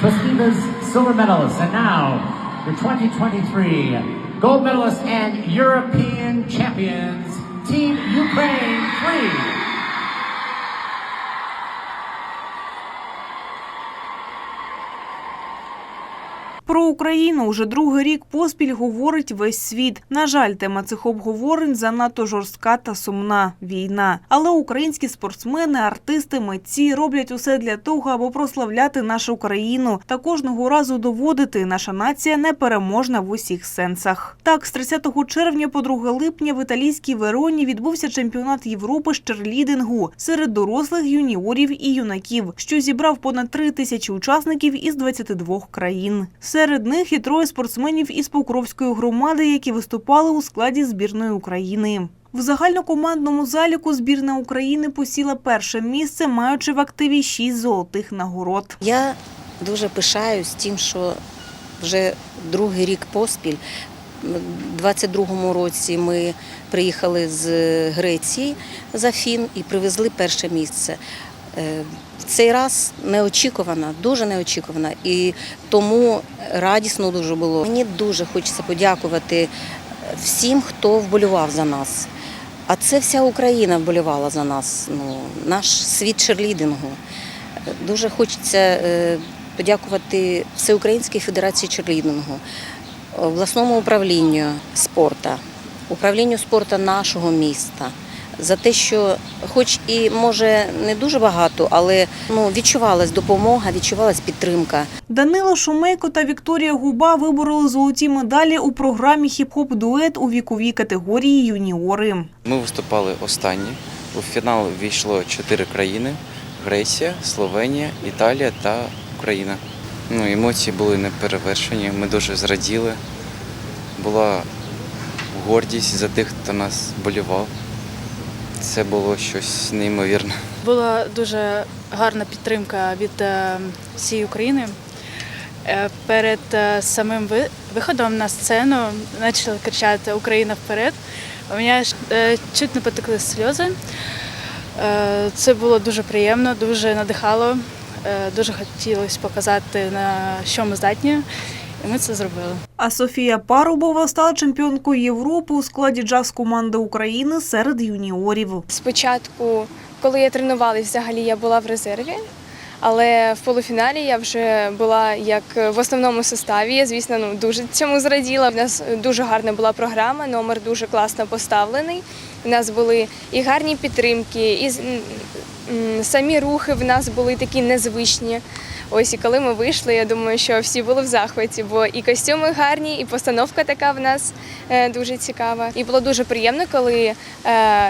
the silver medalists. And now, the 2023 gold medalists and European champions, Team Ukraine 3. Про Україну уже другий рік поспіль говорить весь світ. На жаль, тема цих обговорень занадто жорстка та сумна війна. Але українські спортсмени, артисти, митці роблять усе для того, аби прославляти нашу країну та кожного разу доводити, наша нація непереможна в усіх сенсах. Так, з 30 червня по 2 липня в італійській Вероні відбувся чемпіонат Європи з черлідингу серед дорослих юніорів і юнаків, що зібрав понад 3 тисячі учасників із 22 країн. Серед них і троє спортсменів із Покровської громади, які виступали у складі збірної України. В загальнокомандному заліку збірна України посіла перше місце, маючи в активі шість золотих нагород. Я дуже пишаюсь тим, що вже другий рік поспіль. У 22-му році ми приїхали з Греції з Афін і привезли перше місце. Е, В цей раз неочікувано, дуже неочікувано, і тому радісно дуже було. Мені дуже хочеться подякувати всім, хто вболював за нас. А це вся Україна вболювала за нас. Ну, наш світ черлідингу. Дуже хочеться е, подякувати Всеукраїнській Федерації черлідингу, обласному управлінню спорту, управлінню спорту нашого міста за те, що, хоч і може не дуже багато, але ну відчувалась допомога, відчувалась підтримка. Данило Шумейко та Вікторія Губа вибороли золоті медалі у програмі хіп-хоп дует у віковій категорії юніори. Ми виступали останні. У фінал війшло чотири країни: Греція, Словенія, Італія та Україна. Ну, емоції були неперевершені. Ми дуже зраділи. Була гордість за тих, хто нас болював. Це було щось неймовірне. Була дуже гарна підтримка від е, всієї України. Е, Перед е, самим виходом на сцену почали кричати Україна вперед. У мене чуть не потекли сльози. Це було дуже приємно, дуже надихало. Дуже хотілося показати, на що ми здатні, і ми це зробили. А Софія Парубова стала чемпіонкою Європи у складі джаз-команди України серед юніорів. Спочатку, коли я тренувалась, взагалі я була в резерві, але в полуфіналі я вже була як в основному составі. Я, звісно, ну дуже цьому зраділа. У нас дуже гарна була програма, номер дуже класно поставлений. У нас були і гарні підтримки, і самі рухи в нас були такі незвичні. Ось і коли ми вийшли, я думаю, що всі були в захваті, бо і костюми гарні, і постановка така в нас е, дуже цікава. І було дуже приємно, коли е,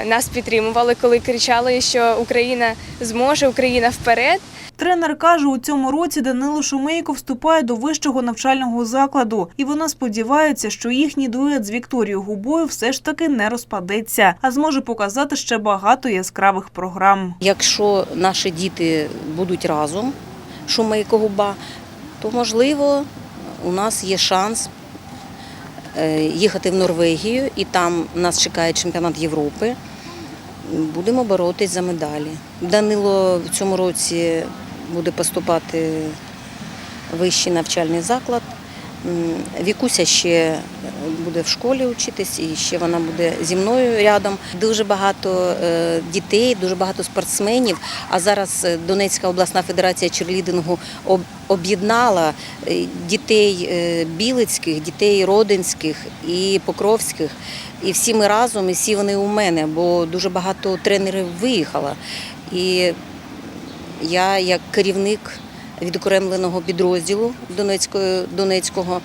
нас підтримували, коли кричали, що Україна зможе, Україна вперед. Тренер каже, у цьому році Данило Шумейко вступає до вищого навчального закладу, і вона сподівається, що їхній дует з Вікторією Губою все ж таки не розпадеться, а зможе показати ще багато яскравих програм. Якщо наші діти будуть разом, Шумейко Губа, то можливо у нас є шанс е, їхати в Норвегію, і там нас чекає чемпіонат Європи. Будемо боротись за медалі. Данило в цьому році буде поступати в вищий навчальний заклад. Вікуся ще буде в школі вчитись, і ще вона буде зі мною рядом. Дуже багато е, дітей, дуже багато спортсменів. А зараз е, Донецька обласна федерація черлідингу об'єднала е, дітей е, білицьких, дітей родинських і покровських. І всі ми разом, і всі вони у мене, бо дуже багато тренерів виїхало. І я, як керівник відокремленого підрозділу Донецького,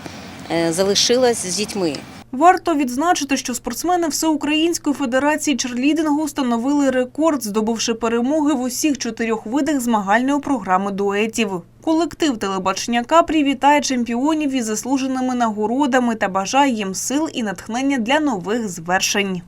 е, залишилась з дітьми. Варто відзначити, що спортсмени Всеукраїнської федерації черлідингу встановили рекорд, здобувши перемоги в усіх чотирьох видах змагальної програми дуетів. Колектив телебачення Капрі вітає чемпіонів із заслуженими нагородами та бажає їм сил і натхнення для нових звершень.